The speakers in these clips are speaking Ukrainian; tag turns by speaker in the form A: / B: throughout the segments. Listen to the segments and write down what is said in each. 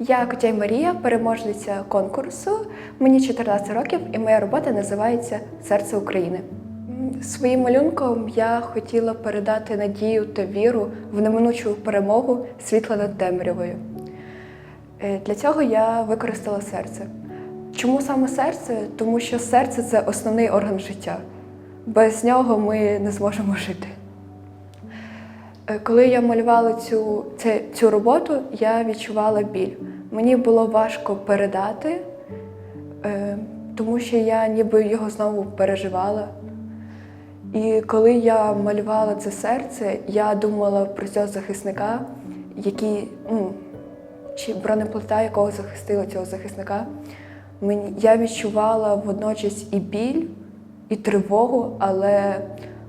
A: Я Котяй Марія, переможниця конкурсу. Мені 14 років, і моя робота називається Серце України. Своїм малюнком я хотіла передати надію та віру в неминучу перемогу світла над темрявою. Е, Для цього я використала серце. Чому саме серце? Тому що серце це основний орган життя. Без нього ми не зможемо жити. Е, Коли я малювала цю, цю роботу, я відчувала біль. Мені було важко передати, е, тому що я ніби його знову переживала. І коли я малювала це серце, я думала про цього захисника, який, ну, чи бронеплита, якого захистила цього захисника. Мені, я відчувала водночас і біль, і тривогу, але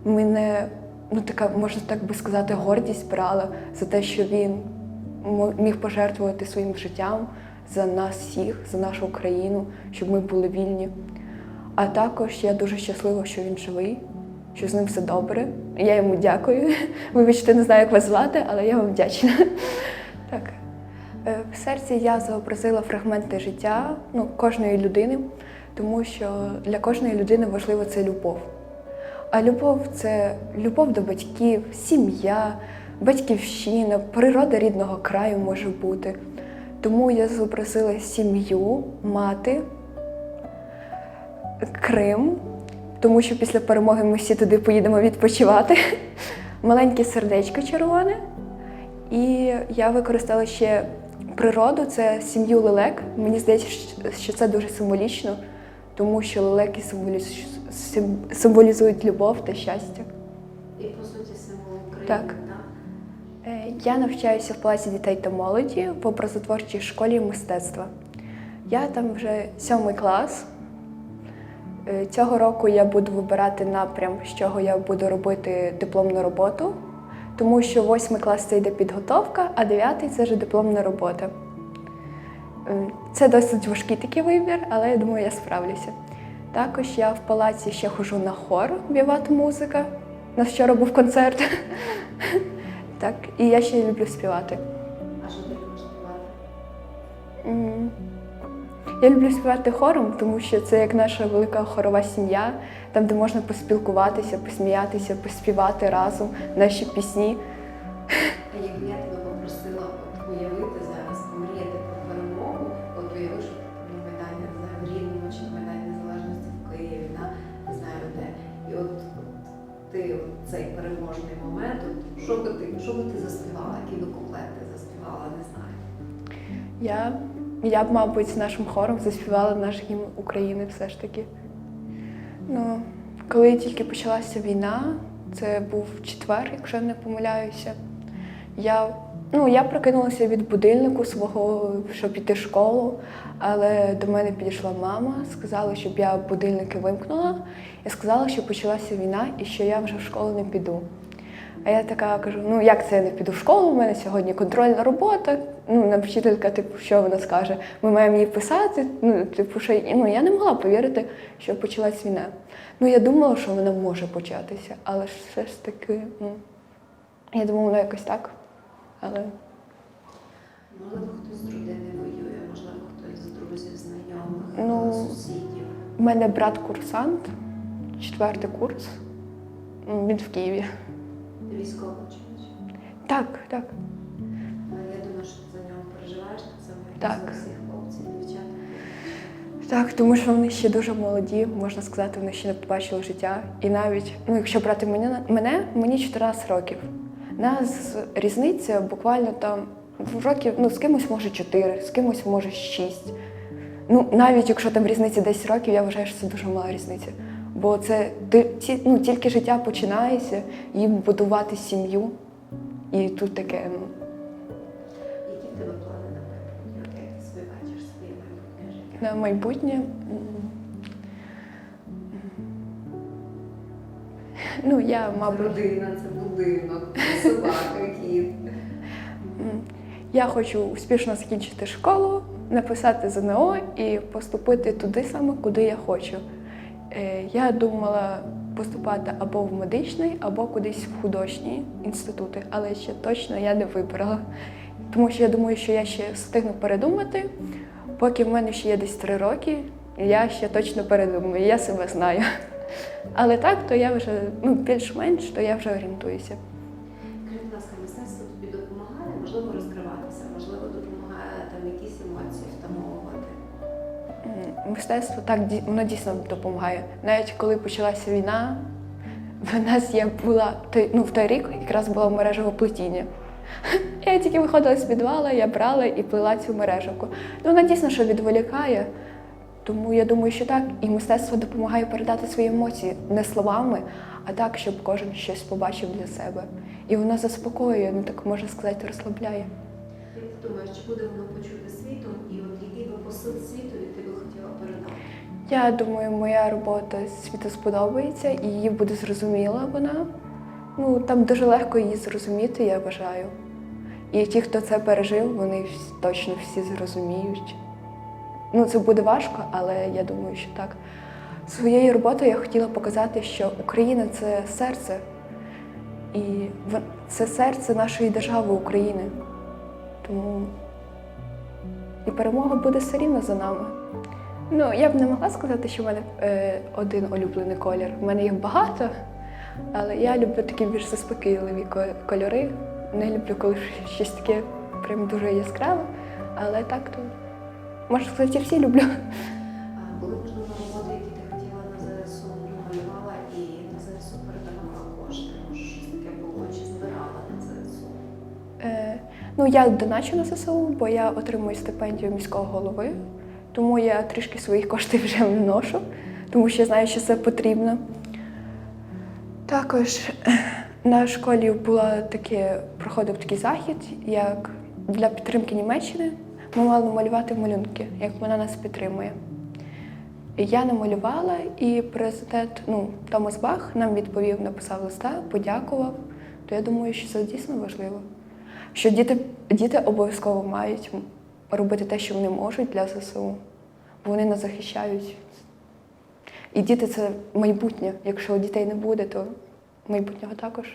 A: мене, ну така, можна так би сказати, гордість брала за те, що він міг пожертвувати своїм життям за нас всіх, за нашу Україну, щоб ми були вільні. А також я дуже щаслива, що він живий, що з ним все добре. Я йому дякую. Вибачте, не знаю, як вас звати, але я вам вдячна. Так. Е, В серці я зобразила фрагменти життя ну, кожної людини, тому що для кожної людини важливо це любов. А любов це любов до батьків, сім'я, батьківщина, природа рідного краю може бути. Тому я зобразила сім'ю, мати, Крим, тому що після перемоги ми всі туди поїдемо відпочивати. Маленьке сердечко червоне. І я використала ще природу, це сім'ю лелек. Мені здається, що це дуже символічно, тому що лелеки символізують любов та щастя.
B: І по суті символ України.
A: Так. Я навчаюся в палаці дітей та молоді в образотворчій школі мистецтва. Я там вже сьомий клас. Е, Цього року я буду вибирати напрям, з чого я буду робити дипломну роботу, тому що восьмий клас це йде підготовка, а дев'ятий це вже дипломна робота. Е, Це досить важкий такий вибір, але я думаю, я справлюся. Також я в палаці ще хожу на хор Віват музика. У нас вчора був концерт. Так, і я ще люблю співати.
B: А що ти любиш співати?
A: Я люблю співати хором, тому що це як наша велика хорова сім'я, там, де можна поспілкуватися, посміятися, поспівати разом наші пісні.
B: А якби я тебе попросила от уявити зараз, помріяти про перемогу, от уяви, що ти на Майдані, не знаю, в Рівному чи Майдані Незалежності в Києві, на не знаю де. І от, от ти от цей переможний момент, що би ти, що би ти заспівала, які би куплети заспівала, не знаю.
A: Я, я б, мабуть, з нашим хором заспівала наш гімн України все ж таки. Ну, коли тільки почалася війна, це був четвер, якщо я не помиляюся. Я, ну, я прокинулася від будильнику свого, щоб піти в школу, але до мене підійшла мама, сказала, щоб я будильники вимкнула. Я сказала, що почалася війна і що я вже в школу не піду. А я така кажу: ну як це я не піду в школу? У мене сьогодні контрольна робота. Ну, на вчителька, типу, що вона скаже? Ми маємо її писати. Ну, типу, що ну я не могла повірити, що почалась війна. Ну я думала, що вона може початися, але ж все ж таки, ну я думала, воно якось так. Але
B: Можливо, хтось з родини воює, можливо, хтось з друзів, знайомих,
A: Ну,
B: сусідів.
A: в мене брат курсант, четвертий курс. Він в Києві.
B: Військово чи?
A: Так, так.
B: Я думаю, що ти за нього переживаєш так само, як
A: Так.
B: за всіх хлопців, дівчат.
A: Так, тому що вони ще дуже молоді, можна сказати, вони ще не побачили життя. І навіть, ну, якщо брати мене, мене мені 14 років. Нас різниця буквально там в років, ну, з кимось може 4, з кимось може 6. Ну, навіть якщо там різниця 10 років, я вважаю, що це дуже мала різниця. Бо це ти, ну, тільки життя починається, їм будувати сім'ю. І тут таке, ну.
B: Які в тебе плани на майбутнє? Як ти собі бачиш своє майбутнє життя?
A: На майбутнє. Ну, я, мабуть,
B: Родина, це будинок, собака, кіт.
A: я хочу успішно закінчити школу, написати ЗНО і поступити туди саме, куди я хочу. Е, Я думала поступати або в медичний, або кудись в художні інститути, але ще точно я не вибрала. Тому що я думаю, що я ще встигну передумати, поки в мене ще є десь три роки, я ще точно передумаю, я себе знаю. Але так, то я вже ну, більш-менш, то я вже орієнтуюся.
B: Скажи, будь ласка, мистецтво тобі допомагає, можливо, розкриватися, можливо, допомагає там якісь емоції втамовувати.
A: Мистецтво так воно дійсно допомагає. Навіть коли почалася війна, в нас я була ну, в той рік якраз було мережево плетіння. Я тільки виходила з підвала, я брала і плела цю мережевку. Ну, вона дійсно що відволікає. Тому я думаю, що так. І мистецтво допомагає передати свої емоції не словами, а так, щоб кожен щось побачив для себе. І воно заспокоює, ну так можна сказати, розслабляє.
B: Думаєш, чи буде воно почути світом, і от який би посил світові ти би хотіла передати?
A: Я думаю, моя робота світу сподобається і її буде зрозуміла вона. Ну, там дуже легко її зрозуміти, я вважаю. І ті, хто це пережив, вони точно всі зрозуміють. Ну, це буде важко, але я думаю, що так. Своєю роботою я хотіла показати, що Україна це серце, і це серце нашої держави України. Тому і перемога буде все рівно за нами. Ну, я б не могла сказати, що в мене е, один улюблений колір. У мене їх багато, але я люблю такі більш заспокійливі кольори. Не люблю, коли щось таке прям дуже яскраве. Але так то можна сказати, я всі люблю.
B: А були, можливо,
A: ну, я доначу на ЗСУ, бо я отримую стипендію міського голови, тому я трішки своїх коштів вже вношу, тому що я знаю, що це потрібно. Також на школі була таке, проходив такий захід, як для підтримки Німеччини ми мали малювати малюнки, як вона нас підтримує. Я намалювала, і президент ну, Томас Бах нам відповів, написав листа, подякував. То я думаю, що це дійсно важливо. Що діти, діти обов'язково мають робити те, що вони можуть для ЗСУ, бо вони нас захищають. І діти це майбутнє. Якщо дітей не буде, то майбутнього також